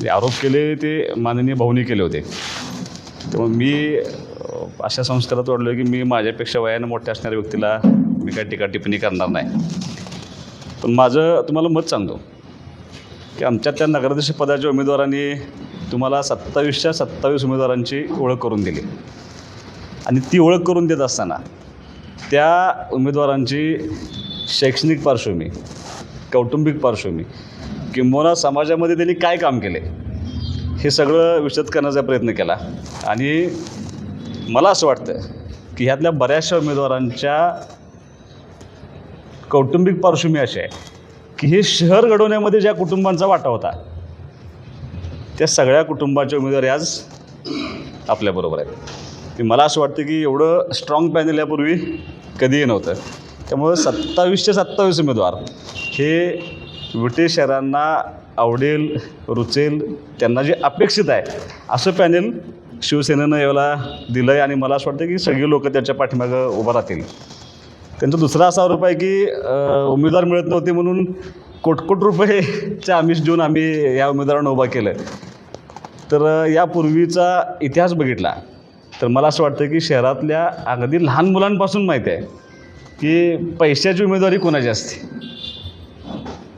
जे आरोप केले ते माननीय भाऊनी केले होते. त्यामुळे मी अशा संस्कारात वाढलो की मी माझ्यापेक्षा वयानं मोठ्या असणाऱ्या व्यक्तीला मी काय टीका टिप्पणी करणार नाही. पण माझं तुम्हाला मत सांगतो की आमच्या त्या नगराध्यक्ष पदाच्या उमेदवारांनी तुम्हाला सत्तावीसच्या सत्तावीस उमेदवारांची ओळख करून दिली. आणि ती ओळख करून देत असताना त्या उमेदवारांची शैक्षणिक पार्श्वभूमी कौटुंबिक पार्श्वभूमी किंबहुना समाजामध्ये त्यांनी काय काम केले? हे सगळं विशद करण्याचा प्रयत्न केला. आणि मला असं वाटतं की ह्यातल्या बऱ्याचशा उमेदवारांच्या कौटुंबिक पार्श्वभूमी अशी आहे की हे शहर घडवण्यामध्ये ज्या कुटुंबांचा वाटा होता त्या सगळ्या कुटुंबाचे उमेदवार आज आपल्याबरोबर आहेत. ते मला असं वाटतं की एवढं स्ट्रॉंग पॅनल यापूर्वी कधीही नव्हतं. त्यामुळं सत्तावीसशे सत्तावीस उमेदवार हे ब्रिटिशरांना शहरांना आवडेल रुचेल त्यांना जे अपेक्षित आहे. असं पॅनेल शिवसेनेनं याला दिलं आहे आणि मला असं वाटतं की सगळी लोकं त्याच्या पाठीमागं उभं राहतील. त्यांचा दुसरा असा आरोप आहे की उमेदवार मिळत नव्हते म्हणून कोटकोट रुपयेचे आमिष देऊन आम्ही या उमेदवारांना उभा केलं. तर यापूर्वीचा इतिहास बघितला तर मला असं वाटतं की शहरातल्या अगदी लहान मुलांपासून माहीत आहे की पैशाची उमेदवारी कोणाची असते?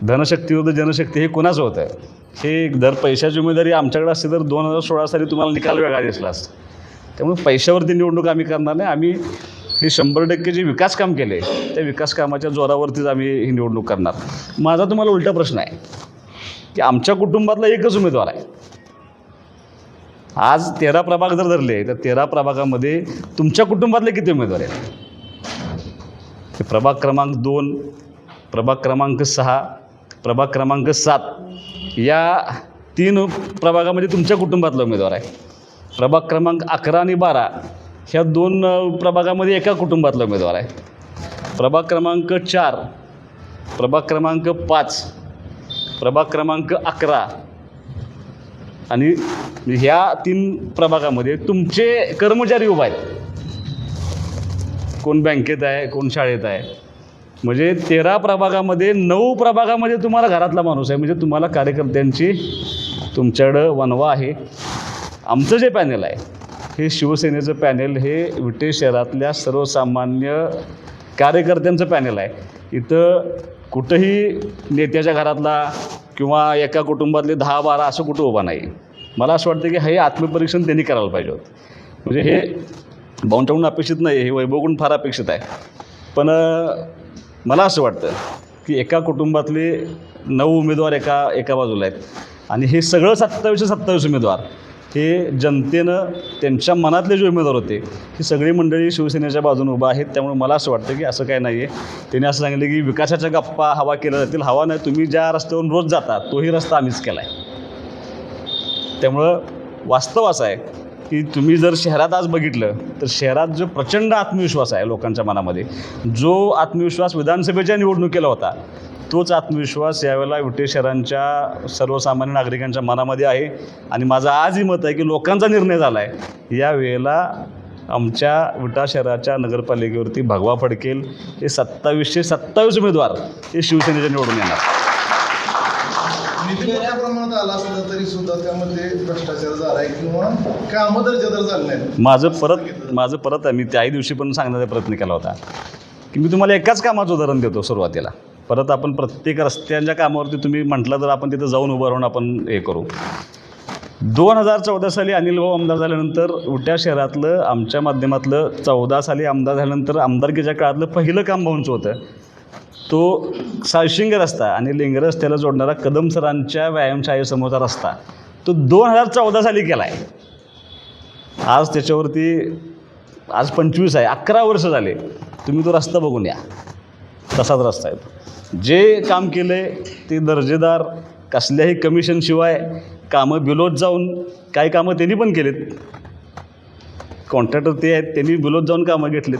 धनशक्ती विरुद्ध जनशक्ती हे कोणाचं होतं हे दर पैशाची उमेदवारी आमच्याकडे असते तर दोन हजार सोळा साली तुम्हाला निकाल वेगळा दिसला असता. त्यामुळे पैशावरती निवडणूक आम्ही करणार नाही. आम्ही हे शंभर टक्के जे विकास काम केले त्या विकास कामाच्या जोरावरतीच आम्ही ही निवडणूक करणार. माझा तुम्हाला उलटा प्रश्न आहे की आमच्या कुटुंबातला एकच उमेदवार आहे. आज तेरा प्रभाग जर धरले तर तेरा प्रभागामध्ये तुमच्या कुटुंबातले किती उमेदवार आहेत? ते प्रभाग क्रमांक दोन प्रभाग क्रमांक सहा प्रभाग क्रमांक सात. या तीन प्रभागामध्ये तुमच्या कुटुंबातला उमेदवार आहे. प्रभाग क्रमांक अकरा आणि बारा ह्या दोन प्रभागामध्ये एका कुटुंबातला उमेदवार आहे. प्रभाग क्रमांक चार प्रभाग क्रमांक पाच प्रभाग क्रमांक अकरा आणि ह्या तीन प्रभागामध्ये तुमचे कर्मचारी उभा आहेत. कोण बँकेत आहे कोण शाळेत आहे म्हणजे तेरा प्रभागामध्ये नऊ प्रभागामध्ये तुम्हाला घरातला माणूस आहे. म्हणजे तुम्हाला कार्यकर्त्यांची तुमच्याकडं वनवा आहे. आमचं जे पॅनेल आहे हे शिवसेनेचं पॅनेल हे विटे शहरातल्या सर्वसामान्य कार्यकर्त्यांचं पॅनेल आहे. इथं कुठंही नेत्याच्या घरातला किंवा एका कुटुंबातले दहा बारा असं कुठं उभा नाही. मला असं वाटतं की हे आत्मपरीक्षण त्यांनी करायला पाहिजे होतं. म्हणजे हे बाउंटाऊन अपेक्षित नाही हे वैभवगुण फार अपेक्षित आहे. पण मला असं वाटतं की एका कुटुंबातले नऊ उमेदवार एका एका बाजूला आहेत. आणि हे सगळं सत्तावीसशे सत्तावीस उमेदवार हे जनतेनं त्यांच्या मनातले जे उमेदवार होते ही सगळी मंडळी शिवसेनेच्या बाजूने उभा आहेत. त्यामुळे मला असं वाटतं की असं काय नाही आहे त्यांनी असं सांगितलं की विकासाच्या गप्पा हवा केल्या जातील. हवा नाही तुम्ही ज्या रस्त्यावरून रोज जाता तोही रस्ता आम्हीच केला आहे त्यामुळं वास्तव असं आहे की तुम्ही जर शहरात आज बघितलं तर शहरात जो प्रचंड आत्मविश्वास आहे लोकांच्या मनामध्ये जो आत्मविश्वास विधानसभेच्या निवडणुकीला होता तोच आत्मविश्वास यावेळेला विटे शहरांच्या सर्वसामान्य नागरिकांच्या मनामध्ये आहे. आणि माझं आजही मत आहे की लोकांचा निर्णय झाला आहे यावेळेला आमच्या विटा शहराच्या नगरपालिकेवरती भगवा फडकेल हे सत्तावीसशे सत्तावीस उमेदवार हे शिवसेनेच्या निवडून येणार. मोठ्या प्रमाणात आला असला तरी सुद्धा त्यामध्ये भ्रष्टाचार किंवा कामं दर्जेदार झाले नाहीत. माझं परत माझं परत आहे. मी त्याही दिवशी पण सांगण्याचा प्रयत्न केला होता. की मी तुम्हाला एकाच कामाचं उदाहरण देतो सुरुवातीला. परत आपण प्रत्येक रस्त्यांच्या कामावरती तुम्ही म्हटलं तर आपण तिथं जाऊन उभं राहून आपण हे करू. दोन हजार चौदा साली अनिल भाऊ आमदार झाल्यानंतर उट्या शहरातलं आमच्या माध्यमातलं चौदा साली आमदार झाल्यानंतर आमदारकीच्या काळातलं पहिलं काम भाऊंचं होतं. तो साळशिंग रस्ता आणि लिंग रस्त्याला जोडणारा कदम सरांच्या व्यायामशाळेसमोरचा रस्ता तो दोन हजार चौदा साली केला आहे आज त्याच्यावरती आज पंचवीस आहे अकरा वर्ष झाले. तुम्ही तो रस्ता बघून या. तसाच रस्ता आहे जे काम केलं आहे ते दर्जेदार कसल्याही कमिशनशिवाय कामं बिलोत जाऊन काही कामं त्यांनी पण केलेत. कॉन्ट्रॅक्टर ते आहेत त्यांनी बिलोत जाऊन कामं घेतलीत.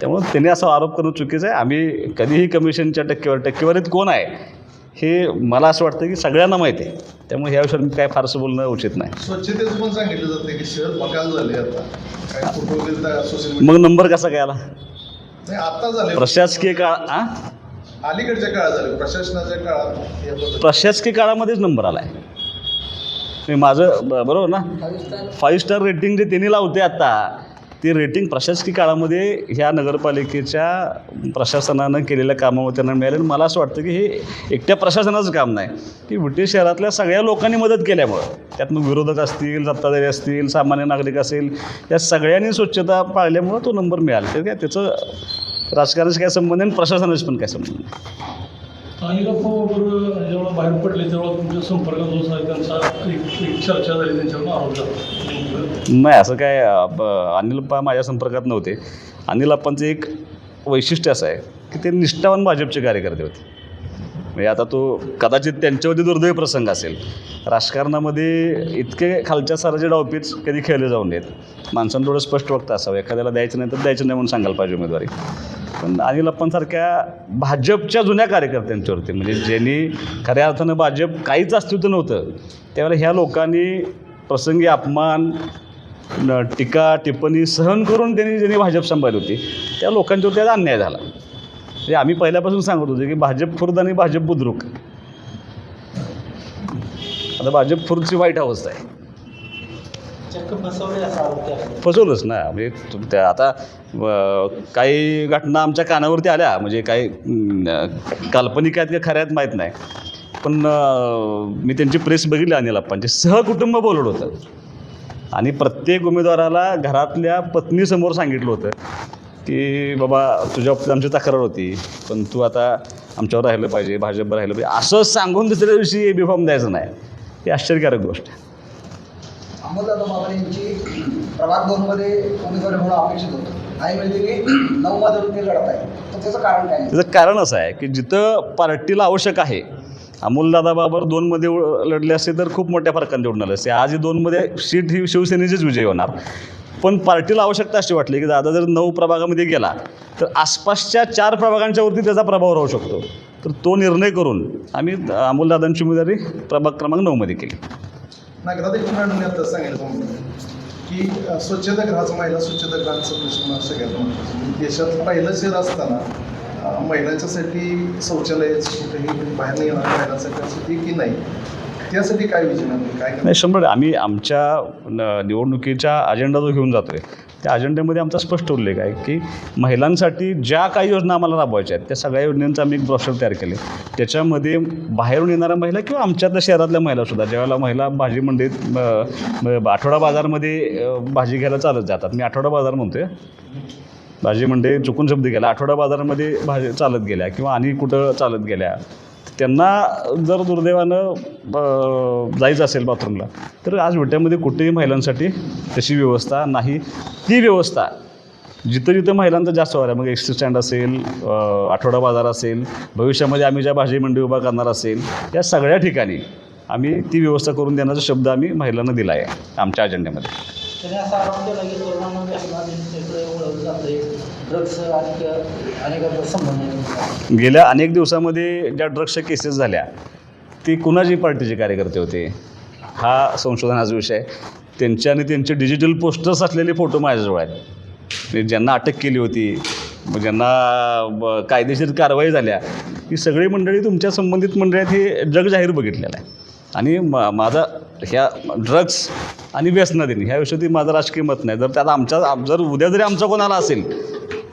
त्यामुळं त्यांनी असा आरोप करणं चुकीचं आहे. आम्ही कधीही कमिशनच्या टक्केवारी टक्केवारीत कोण आहे हे मला असं वाटतं की सगळ्यांना माहिती आहे. त्यामुळे ह्या विषयावर मी काय फारसं बोलणं उचित नाही. स्वच्छतेचं पण सांगितलं जाते की शहर बकाल झाले आता. मग नंबर कसा काय आला? आता झाले. प्रशासकीय काळ आ? अलीकडच्या काळात झाले. प्रशासनाच्या काळात प्रशासकीय काळामध्येच नंबर आला आहे माझं ब- बरोबर ना? फाईव्ह स्टार रेटिंग जे त्यांनी लावते आता ते रेटिंग प्रशासकीय काळामध्ये ह्या नगरपालिकेच्या प्रशासनानं केलेल्या कामामुळे त्यांना मिळाले. आणि मला असं वाटतं की हे एकट्या प्रशासनाचं काम नाही. की ब्रिटिश शहरातल्या सगळ्या लोकांनी मदत केल्यामुळं. त्यात मग विरोधक असतील सत्ताधारी असतील सामान्य नागरिक असेल या सगळ्यांनी स्वच्छता पाळल्यामुळं तो नंबर मिळाला. तर काय त्याचं राजकारणाशी काय संबंध आहे आणि प्रशासनाशी पण काय संबंध नाही अनिलप्पाबरोबर जेव्हा बाहेर पडले तेव्हा तुमच्या संपर्कात जो आहे त्यांचा एक चर्चा झाली त्यांच्यावर आरोप झाला. नाही असं काय अनिलप्पा माझ्या संपर्कात नव्हते. अनिलप्पांचं एक वैशिष्ट्य असं आहे की ते निष्ठावान भाजपचे कार्यकर्ते होते. म्हणजे आता तो कदाचित त्यांच्यावरती दुर्दैवी प्रसंग असेल. राजकारणामध्ये इतके खालच्या साराचे डावपीच कधी खेळले जाऊन नयेत. माणसानं थोडं स्पष्ट वक्त असावं. एखाद्याला द्यायचं नाही तर द्यायचं नाही म्हणून सांगायला पाहिजे उमेदवारी. पण अनिल अप्पांसारख्या भाजपच्या जुन्या कार्यकर्त्यांच्यावरती म्हणजे ज्यांनी खऱ्या अर्थानं भाजप काहीच अस्तित्व नव्हतं त्यावेळेला ह्या लोकांनी प्रसंगी अपमान टीका टिप्पणी सहन करून त्यांनी ज्यांनी भाजप सांभाळली होती त्या लोकांच्यावरती त्याचा अन्याय झाला. म्हणजे आम्ही पहिल्यापासून सांगत होतो की भाजप खुर्द आणि भाजप बुद्रुक. आता भाजप खुर्दची वाईट अवस्था आहे. फसवलंच ना. म्हणजे त्या आता काही घटना आमच्या कानावरती आल्या. म्हणजे काही काल्पनिक आहेत का खऱ्या आहेत माहीत नाही. पण मी त्यांची प्रेस बघितली अनिल अप्पांची. सहकुटुंब बोलवलं होतं. आणि प्रत्येक उमेदवाराला घरातल्या पत्नीसमोर सांगितलं होतं. की बाबा तुझ्या बाबतीत आमची तक्रार होती पण तू आता आमच्यावर राहिलं पाहिजे भाजपवर राहिलं पाहिजे असं सांगून दुसऱ्या दिवशी ए बी फॉर्म द्यायचं नाही. ही आश्चर्यकारक गोष्ट आहे. अमोलदादा बाबर यांची प्रभाग दोनमध्ये उमेदवारी होणं अपेक्षित होतं. आणि म्हणजे की नऊमध्ये ते लढत आहे. तर त्याचं कारण काय आहे? त्याचं कारण असं आहे की जिथं पार्टीला आवश्यक आहे अमोलदादा बाबर दोनमध्ये लढले असते तर खूप मोठ्या फरकाने आले असते. आज ही दोनमध्ये सीट ही शिवसेनेचीच विजय होणार. पण पार्टीला आवश्यकता अशी वाटली की दादा जर नऊ प्रभागामध्ये गेला तर आसपासच्या चार प्रभागांच्या वरती त्याचा प्रभाव राहू शकतो. तर तो निर्णय करून आम्ही अमोलदादांची उमेदवारी प्रभाग क्रमांक नऊमध्ये केली. नगराध्यक्ष मॅडमने आता सांगितलं की स्वच्छतागृहाचं महिला स्वच्छतागृहांचं प्रश्न सगळ्यात देशात पहिलं शहर असताना महिलांच्यासाठी शौचालय कुठेही बाहेर नाही येणार महिलांसाठी की नाही. त्यासाठी काय योजना काय नाही शंभर आम्ही आमच्या न- निवडणुकीच्या अजेंडा जो घेऊन जातो आहे त्या अजेंड्यामध्ये आमचा स्पष्ट उल्लेख आहे की महिलांसाठी ज्या काही योजना आम्हाला राबवायच्या आहेत त्या सगळ्या योजनांचा आम्ही एक ब्रॉशर तयार केले. त्याच्यामध्ये बाहेरून येणाऱ्या महिला किंवा आमच्यातल्या शहरातल्या महिलासुद्धा ज्यावेळेला महिला भाजी मंडईत आठवडा बाजारमध्ये भाजी घ्यायला चालत जातात. मी आठवडा बाजार म्हणतोय. भाजी मंडई चुकून शब्द गेला आठवडा बाजारामध्ये भाजी चालत गेल्या किंवा आणि कुठं चालत गेल्या. त्यांना जर दुर्दैवानं ब- जायचं असेल बाथरूमला तर आज विट्यामध्ये कुठेही महिलांसाठी तशी व्यवस्था नाही. ती व्यवस्था जिथं जिथं महिलांचा जास्त वार आहे मग एस स्टँड असेल आठवडा बाजार असेल भविष्यामध्ये आम्ही ज्या भाजी मंडी उभा करणार असेल या सगळ्या ठिकाणी आम्ही ती व्यवस्था करून देण्याचा शब्द आम्ही महिलांना दिला आहे आमच्या अजेंड्यामध्ये त्याने असा आरोप केला की तरुणांना व्यसनाधीनतेकडे ओळखलं जाते ड्रग्स आणि संबंध गेल्या अनेक दिवसामध्ये ज्या ड्रग्सच्या केसेस झाल्या ती कुणाची पार्टीचे कार्यकर्ते होते? हा संशोधनाचा विषय. आहे. त्यांचे आणि त्यांचे डिजिटल पोस्टर्स असलेले फोटो माझ्याजवळ आहेत. म्हणजे ज्यांना अटक केली होती मग ज्यांना ब- कायदेशीर कारवाई झाल्या ही सगळी मंडळी तुमच्या संबंधित मंडळी आहेत हे जग जाहीर बघितलेलं आहे. आणि मा माझा ह्या ड्रग्स आणि व्यसनाधीन ह्या विषयी माझं राजकीय मत नाही. जर त्यात आमच्या जर उद्या जरी आमचा कोणाला असेल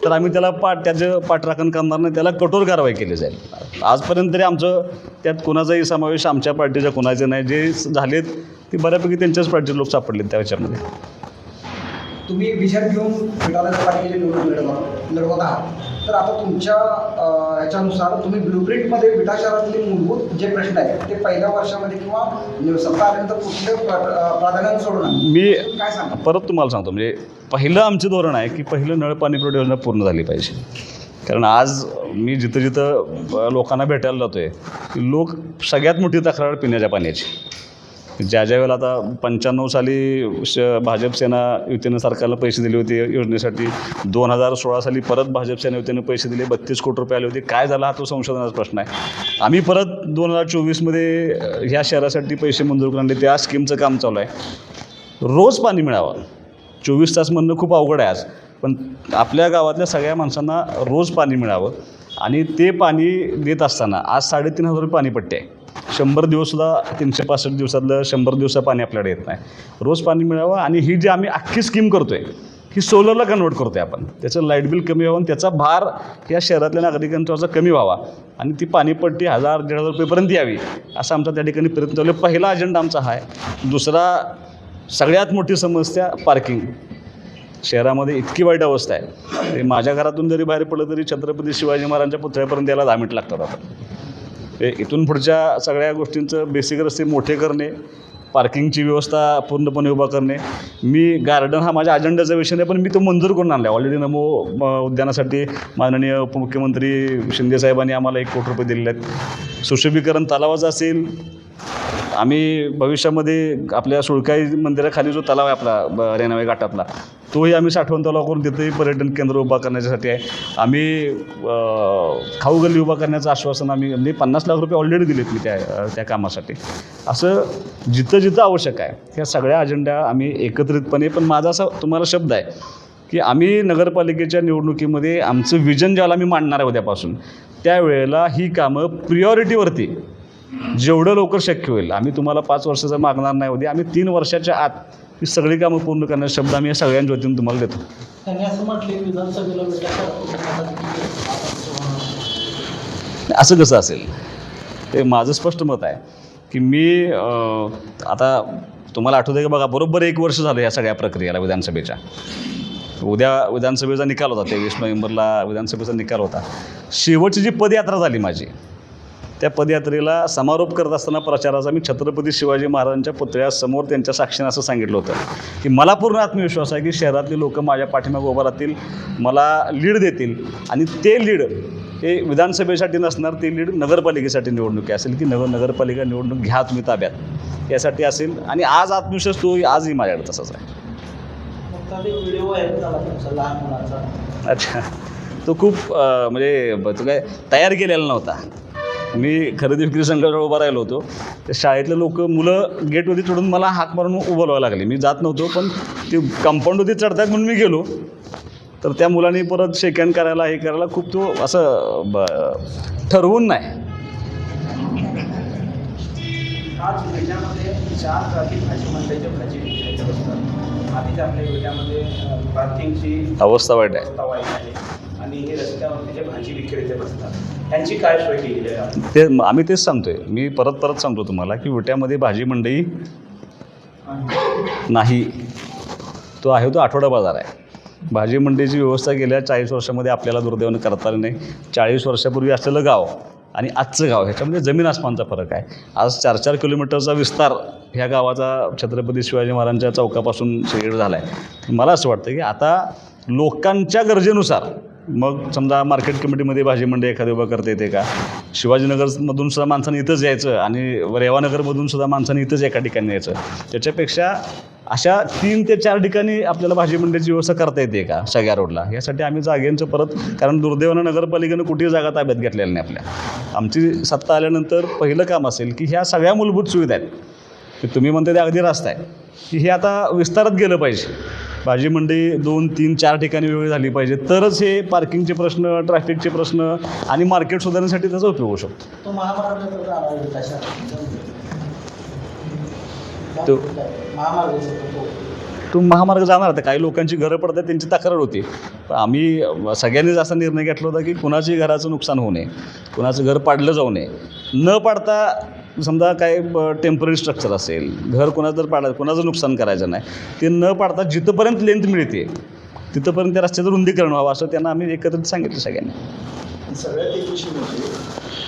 तर आम्ही त्याला पाठ त्याचं पाठराखण करणार नाही त्याला कठोर कारवाई केली जाईल. आजपर्यंत तरी आमचं त्यात कुणाचाही समावेश आमच्या पार्टीच्या कुणाचे नाही. जे झालेत ते बऱ्यापैकी त्यांच्याच पार्टीचे लोक सापडलेत त्या याच्यामध्ये तुम्ही विचार घेऊन लढवत. आहात तर आता तुमच्या ह्याच्यानुसार तुम्ही ब्लूप्रिंटमध्ये विटा शहरातले मूलभूत जे प्रश्न आहेत ते पहिल्या वर्षामध्ये किंवा सत्ता आल्यानंतर कुठले प्रा- अं, प्राधान्याने सोडवणार मी काय सांगा परत तुम्हाला सांगतो म्हणजे पहिलं आमचं धोरण आहे की पहिलं नळ पाणी पुरवठा योजना पूर्ण झाली पाहिजे. कारण आज मी जिथं जिथं लोकांना भेटायला जातो आहे लोक सगळ्यात मोठी तक्रार पिण्याच्या पाण्याची. ज्या ज्या वेळेला आता पंच्याण्णव साली श भाजप सेना युतीनं सरकारला पैसे दिले होते योजनेसाठी दोन हजार सोळा साली परत भाजप सेना युतीनं पैसे दिले बत्तीस कोटी रुपये आले होते. काय झाला हा तो संशोधनाचा प्रश्न आहे. आम्ही परत दोन हजार चोवीसमध्ये ह्या शहरासाठी पैसे मंजूर करून आणले त्या स्कीमचं काम चालू आहे. रोज पाणी मिळावं. चोवीस तास म्हणणं खूप अवघड आहे आज. पण आपल्या गावातल्या सगळ्या माणसांना रोज पाणी मिळावं आणि ते पाणी देत असताना आज साडेतीन हजार रुपये पाणीपट्टी आहे. शंभर दिवसला तीनशे पासष्ट दिवसातलं शंभर दिवसा पाणी आपल्याकडे येत नाही. रोज पाणी मिळावं आणि ही जी आम्ही अख्खी स्कीम करतो आहे ही सोलरला कन्वर्ट करतो आहे आपण. त्याचं लाइट बिल कमी व्हावं आणि त्याचा भार या शहरातल्या नागरिकांचा कमी व्हावा आणि ती पाणीपट्टी हजार दीड हजार रुपयेपर्यंत यावी असा आमचा त्या ठिकाणी प्रयत्न चालू पहिला अजेंडा आमचा हा आहे. दुसरा सगळ्यात मोठी समस्या पार्किंग शहरामध्ये इतकी वाईट अवस्था आहे. माझ्या घरातून जरी बाहेर पडलं तरी छत्रपती शिवाजी महाराजांच्या पुतळ्यापर्यंत यायला दहा मिनिट लागतात आता. ते इथून पुढच्या सगळ्या गोष्टींचं बेसिक रस्ते मोठे करणे पार्किंगची व्यवस्था पूर्णपणे उभा करणे. मी गार्डन हा माझ्या अजेंड्याचा विषय नाही पण मी तो मंजूर करून आणला आहे ऑलरेडी नमो उद्यानासाठी माननीय उपमुख्यमंत्री शिंदेसाहेबांनी आम्हाला एक कोटी रुपये दिलेले आहेत. सुशोभीकरण तलावाचं असेल. आम्ही भविष्यामध्ये आपल्या सुळकाई मंदिराखाली जो तलाव आहे आपला ब- रेणावे घाटातला तोही आम्ही साठवण तलाव करून तिथेही पर्यटन केंद्र उभा करण्यासाठी आहे. आम्ही खाऊगल्ली खाऊ गल्ली उभा करण्याचं आश्वासन आम्ही म्हणजे पन्नास लाख रुपये ऑलरेडी दिलेत मी त्या त्या कामासाठी. असं जिथं जिथं आवश्यक आहे ह्या सगळ्या अजेंडा आम्ही एकत्रितपणे पण माझा असा तुम्हाला शब्द आहे की आम्ही नगरपालिकेच्या निवडणुकीमध्ये आमचं विजन ज्याला आम्ही मांडणार आहे उद्यापासून त्यावेळेला ही कामं प्रियॉरिटीवरती जेवढं लवकर शक्य होईल. आम्ही तुम्हाला पाच वर्षाचं मागणार नाही होते आम्ही तीन वर्षाच्या आत ही सगळी कामं पूर्ण करण्याचा शब्द आम्ही या सगळ्यांच्या वतीने तुम्हाला देतो. त्यांनी असं म्हटले की विधानसभेला असं कसं असेल? ते माझं स्पष्ट मत आहे की मी आता तुम्हाला आठवतं की बघा बरोबर एक वर्ष झालं या सगळ्या प्रक्रियेला विधानसभेच्या. उद्या विधानसभेचा निकाल होता तेवीस नोव्हेंबरला विधानसभेचा निकाल होता. शेवटची जी पदयात्रा झाली माझी त्या पदयात्रेला समारोप करत असताना प्रचाराचा मी छत्रपती शिवाजी महाराजांच्या पुतळ्यासमोर त्यांच्या साक्षीने असं सांगितलं होतं. की मला पूर्ण आत्मविश्वास आहे की शहरातले लोक माझ्या पाठीमागे उभं राहतील मला लीड देतील आणि ते लीड हे विधानसभेसाठी नसणार ते लीड नगरपालिकेसाठी निवडणुकी असेल की नगर नगरपालिका निवडणूक घ्या तुम्ही ताब्यात. यासाठी असेल आणि आज आत्मविश्वास तो आजही माझ्याकडे तसाच आहे. अच्छा. तो खूप म्हणजे तो काय तयार केलेला नव्हता. मी खरेदी विक्री संघाजवळ उभा राहिलो होतो. त्या शाळेतले लोक मुलं गेटवरती चढून मला हाक मारून उभं व्हावं लागले. मी जात नव्हतो पण ते कंपाऊंडवरती चढतात म्हणून मी गेलो. तर त्या मुलांनी परत शेक हँड करायला हे करायला खूप तो असं ब ठरवून नाही. अवस्था वाईट आहे. आणि हे रस्त्यावरती जे भाजी विक्रेते बसतात त्यांची काय सोय केली आहे? ते आम्ही तेच सांगतोय. मी परत परत सांगतो तुम्हाला की विट्यामध्ये भाजी मंडई नाही. तो आहे तो आठवडा बाजार आहे. भाजी मंडईची व्यवस्था गेल्या चाळीस वर्षामध्ये आपल्याला दुर्दैवानं करता आली नाही. चाळीस वर्षापूर्वी असलेलं गाव आणि आजचं गाव ह्याच्यामध्ये जमीन आसमानचा फरक आहे. आज चार चार किलोमीटरचा विस्तार ह्या गावाचा छत्रपती शिवाजी महाराजांच्या चौकापासून शेगड झाला आहे मला असं वाटतं की आता लोकांच्या गरजेनुसार मग समजा मार्केट कमिटीमध्ये भाजी मंडई एखादी उभं करता येते का? शिवाजीनगरमधून सुद्धा माणसाने इथंच यायचं आणि रेवानगरमधून सुद्धा माणसाने इथंच एका ठिकाणी यायचं. त्याच्यापेक्षा अशा तीन ते चार ठिकाणी आपल्याला भाजी मंडईची व्यवस्था करता येते का सगळ्या रोडला यासाठी आम्ही जागेंचं परत कारण दुर्दैवानं नगरपालिकेनं कुठेही जागा ताब्यात घेतलेल्या नाही आपल्या. आमची सत्ता आल्यानंतर पहिलं काम असेल की ह्या सगळ्या मूलभूत सुविधा आहेत. की तुम्ही म्हणता ते अगदी रास्ता आहे. की हे आता विस्तारात गेलं पाहिजे. भाजी मंडई दोन तीन चार ठिकाणी वेगळी झाली पाहिजे. तरच हे पार्किंगचे प्रश्न ट्रॅफिकचे प्रश्न आणि मार्केट सुधारण्यासाठी त्याचा उपयोग होऊ शकतो. तो महामार्ग जाणार होता काही लोकांची घरं पडतात त्यांची तक्रार होती. पण आम्ही सगळ्यांनीच असा निर्णय घेतला होता की कुणाच्याही घराचं नुकसान होऊ नये. कुणाचं घर पाडलं जाऊ नये. न पाडता समजा काय टेंपररी स्ट्रक्चर असेल घर कोणाचं जर पाडायचं कोणाचं नुकसान करायचं नाही ते न पाडता जिथंपर्यंत लेंथ मिळते तिथंपर्यंत त्या रस्त्याचं रुंदीकरण व्हावं असं त्यांना आम्ही एकत्रित सांगितलं सगळ्यांनी. सगळ्यात एक विषय म्हणजे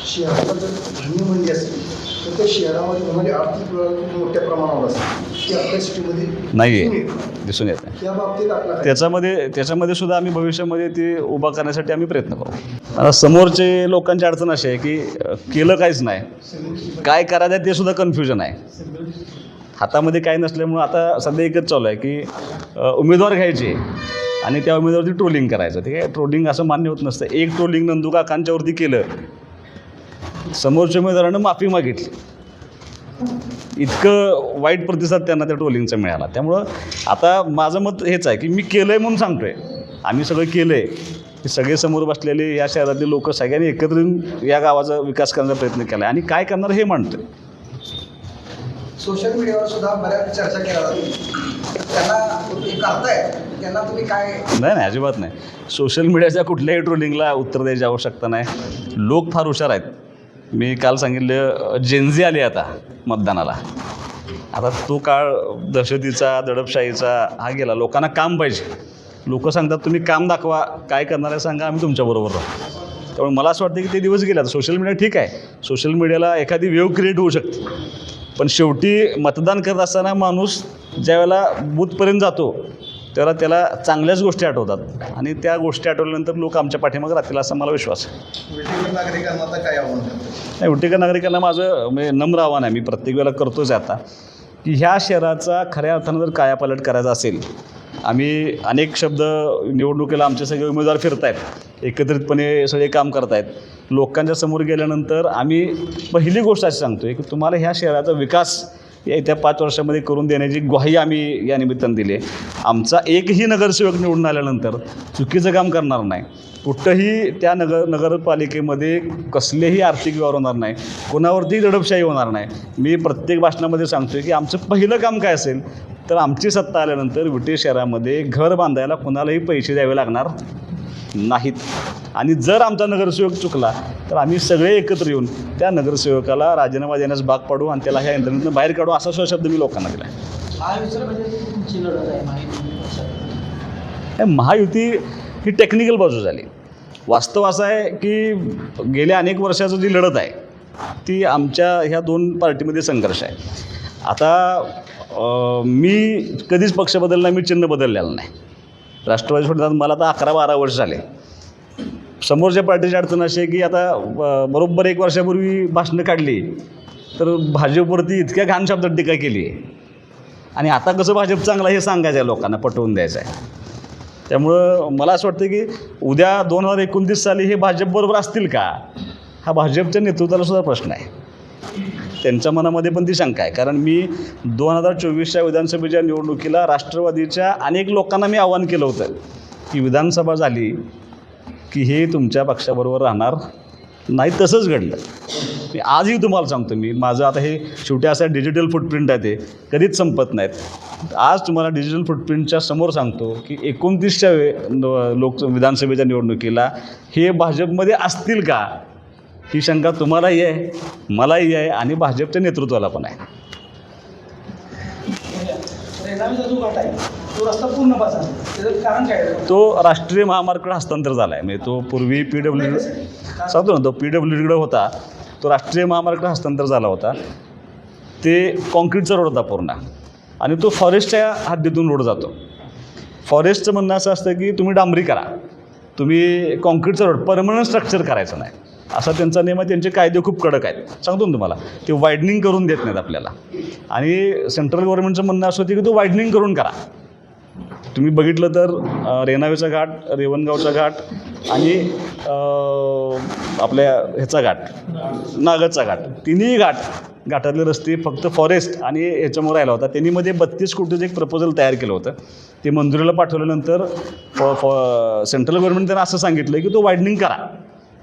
शहराला जर धान्य मंडी असेल. तर त्या शहरामध्ये होणारी आर्थिक व्यवहार खूप मोठ्या प्रमाणावर असते. ती आपल्या सिटीमध्ये नाही दिसून आहे. दिसून येत नाही. त्या बाबतीत आपला काय? त्याच्यामध्ये त्याच्यामध्ये सुद्धा आम्ही भविष्यामध्ये ते उभा करण्यासाठी आम्ही प्रयत्न करू. आता समोरचे लोकांची अडचण अशी आहे की अ, केलं काहीच नाही. काय करायचं आहे ते सुद्धा कन्फ्युजन आहे. हातामध्ये काही नसल्यामुळं आता सध्या एकच चालू आहे की अ, उमेदवार घ्यायचे आणि त्या उमेदवारची ट्रोलिंग करायचं. ठीक आहे? ट्रोलिंग असं मान्य होत नसतं. एक ट्रोलिंग नंदू काकांच्यावरती केलं समोरच्या उमेदवारानं माफी मागितली. इतकं वाईट प्रतिसाद त्यांना त्या ट्रोलिंगचा मिळाला. त्यामुळं आता माझं मत हेच आहे की मी केलं आहे म्हणून सांगतो आहे आम्ही सगळं केलं आहे की सगळे समोर बसलेले या शहरातले लोक सगळ्यांनी एकत्र येऊन या गावाचा विकास करण्याचा प्रयत्न केला आहे आणि काय करणार हे म्हणतो सोशल मीडियावर सुद्धा बऱ्याच चर्चा केल्या जाते त्यांना करताय. त्यांना तुम्ही काय नाही नाही अजिबात नाही. सोशल मीडियाच्या कुठल्याही ट्रोलिंगला उत्तर द्यायची आवश्यकता नाही. लोक फार हुशार आहेत. मी काल सांगितलं जेनझी आली आता मतदानाला. आता तो काळ दहशतीचा दडपशाहीचा हा गेला. लोकांना काम पाहिजे. लोक सांगतात तुम्ही काम दाखवा. काय करणार आहे सांगा आम्ही तुमच्याबरोबर राहू. त्यामुळे मला असं वाटतं की ते दिवस गेले आता. सोशल मीडिया ठीक आहे. सोशल मीडियाला एखादी वेव क्रिएट होऊ शकते. पण शेवटी मतदान करत असताना माणूस ज्यावेळेला बूथपर्यंत जातो त्यावेळेला त्याला चांगल्याच गोष्टी आठवतात. आणि त्या गोष्टी आठवल्यानंतर लोक आमच्या पाठीमागे राहतील असा मला विश्वास आहे. विटेकर नागरिकांना आता काय आव्हान करतात? नाही उट्टीकर नागरिकांना माझं म्हणजे नम्र आव्हान आहे. मी प्रत्येक वेळेला करतोच आहे आता. की ह्या शहराचा खऱ्या अर्थानं जर कायापालट करायचा असेल आम्ही अनेक शब्द निवडणुकीला आमचे सगळे उमेदवार फिरत आहेत एकत्रितपणे सगळे काम करत आहेत लोकांच्या समोर गेल्यानंतर आम्ही पहिली गोष्ट अशी सांगतो आहे की तुम्हाला ह्या शहराचा विकास येत्या पाच वर्षामध्ये करून देण्याची ग्वाही आम्ही या निमित्तानं दिली आहे. आमचा एकही नगरसेवक निवडून आल्यानंतर चुकीचं काम करणार नाही. कुठंही त्या नगर नगरपालिकेमध्ये कसलेही आर्थिक व्यवहार होणार नाही. कोणावरती दडपशाही होणार नाही. मी प्रत्येक भाषणामध्ये सांगतो की आमचं पहिलं काम काय असेल तर आमची सत्ता आल्यानंतर विटे शहरामध्ये घर बांधायला कुणालाही पैसे द्यावे लागणार नाहीत. आणि जर आमचा नगरसेवक चुकला तर आम्ही सगळे एकत्र येऊन त्या नगरसेवकाला राजीनामा देण्यास भाग पाडू आणि त्याला ह्या यंत्रणेतून बाहेर काढू असा शब्द मी लोकांना दिला म्हणजे महायुती ही टेक्निकल बाजू झाली. वास्तव असं आहे की गेल्या अनेक वर्षाचं जी लढत आहे ती आमच्या ह्या दोन पार्टीमध्ये संघर्ष आहे. आता मी कधीच पक्ष बदलला मी चिन्ह बदललेलं नाही. राष्ट्रवादी सोडतात मला आता अकरा बारा वर्ष झाले. समोरच्या पार्टीची अडचण अशी आहे की आता बरोबर एक वर्षापूर्वी भाषणं काढली तर भाजपवरती इतक्या घाण शब्दात टीका केली. आहे आणि आता कसं भाजप चांगला हे सांगायचं आहे लोकांना पटवून द्यायचं आहे. त्यामुळं मला असं वाटतं की उद्या दोन हजार एकोणतीस साली हे भाजपबरोबर असतील का? हा भाजपच्या नेतृत्वाला सुद्धा प्रश्न आहे. त्यांच्या मनामध्ये पण ती शंका आहे. कारण मी दोन हजार चोवीसच्या विधानसभेच्या निवडणुकीला राष्ट्रवादीच्या अनेक लोकांना मी आवाहन केलं होतं. की विधानसभा झाली की हे तुमच्या पक्षाबरोबर राहणार नाही तसंच घडलं. मी आजही तुम्हाला सांगतो मी माझं आता हे शेवटी असं डिजिटल फुटप्रिंट आहे ते कधीच संपत नाहीत. आज तुम्हाला डिजिटल फुटप्रिंटच्या समोर सांगतो की एकोणतीसच्या वे लोक विधानसभेच्या निवडणुकीला हे भाजपमध्ये असतील का? ही शंका तुम्हालाही आहे मलाही आहे आणि भाजपच्या नेतृत्वाला पण आहे. तो राष्ट्रीय महामार्गाकडे हस्तांतर झाला आहे म्हणजे तो पूर्वी पी डब्ल्यू सांगतो ना तो पी डब्ल्यू डीकडे होता तो राष्ट्रीय महामार्गाकडे हस्तांतर झाला होता. ते कॉन्क्रीटचा रोड होता पूर्ण. आणि तो फॉरेस्टच्या हद्दीतून रोड जातो. फॉरेस्टचं म्हणणं असं असतं की तुम्ही डांबरी करा. तुम्ही कॉन्क्रीटचा रोड परमनंट स्ट्रक्चर करायचं नाही. असा त्यांचा नियम आहे त्यांचे कायदे खूप कडक आहेत. सांगतो ना तुम्हाला ते वायडनिंग करून देत नाहीत आपल्याला. आणि सेंट्रल गव्हर्नमेंटचं म्हणणं असं होतं की तो वायडनिंग करून करा. तुम्ही बघितलं तर रेणावेचा घाट रेवणगावचा घाट आणि आपल्या ह्याचा घाट नागदचा घाट तिन्ही घाट घाटातले रस्ते फक्त फॉरेस्ट आणि ह्याच्यामुळे राहिला होता. त्यांनी मध्ये बत्तीस कोटीचं एक प्रपोजल तयार केलं होतं. ते मंजुरीला पाठवल्यानंतर फॉ फॉ सेंट्रल गव्हर्नमेंट त्यांना असं सांगितलं की तो वायडनिंग करा.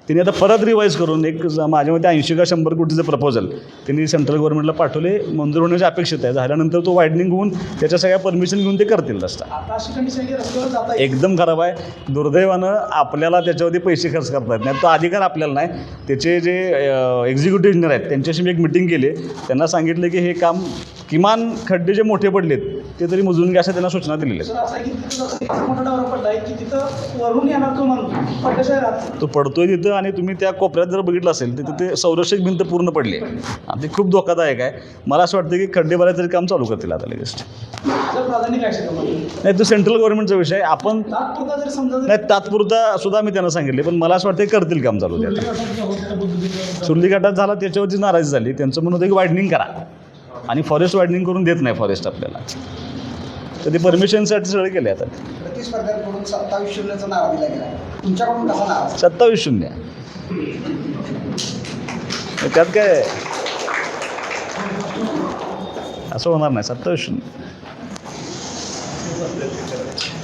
त्यांनी आता परत रिवाईज करून एक ज- माझ्या मते ऐंशी का शंभर कोटीचं प्रपोजल त्यांनी सेंट्रल गव्हर्नमेंटला पाठवले मंजूर होण्याची अपेक्षित आहे. झाल्यानंतर तो वायडनिंग होऊन त्याच्या सगळ्या परमिशन घेऊन ते करतील रस्ता. एकदम खराब आहे. दुर्दैवानं आपल्याला त्याच्यावरती पैसे खर्च करता येत नाही तो अधिकार आपल्याला नाही. त्याचे जे एक्झिक्युटिव्ह इंजिनियर आहेत त्यांच्याशी मी एक मिटिंग केली. त्यांना सांगितलं की हे काम किमान खड्डे जे मोठे पडलेत ते तरी मोजून घ्या असं त्यांना सूचना दिलेल्या आहेत तो पडतोय तिथं आणि तुम्ही त्या कोपऱ्यात जर बघितलं असेल तर तिथे संरक्षक भिंत पूर्ण पडली आहे आणि ते खूप धोकादायक आहे मला असं वाटतं की खड्डे भरायचं तरी काम चालू करतील आता लगेच नाही तो सेंट्रल गव्हर्नमेंटचा विषय. आपण नाही तात्पुरता सुद्धा मी त्यांना सांगितले पण मला असं वाटतं की करतील काम चालू सुरली घाटात झाला त्याच्यावरती नाराजी झाली त्यांचं म्हणणं होतं की वायडनिंग करा आणि फॉरेस्ट वायडनिंग करून देत नाही फॉरेस्ट आपल्याला. तर ते परमिशनसाठी सगळे केले आता. प्रतिस्पर्ध्यांकडून सत्तावीस शून्यचा नारा दिला गेला. तुमच्याकडून कसा नारा? सत्तावीस शून्य. त्यात काय? असं होणार नाही सत्तावीस शून्य.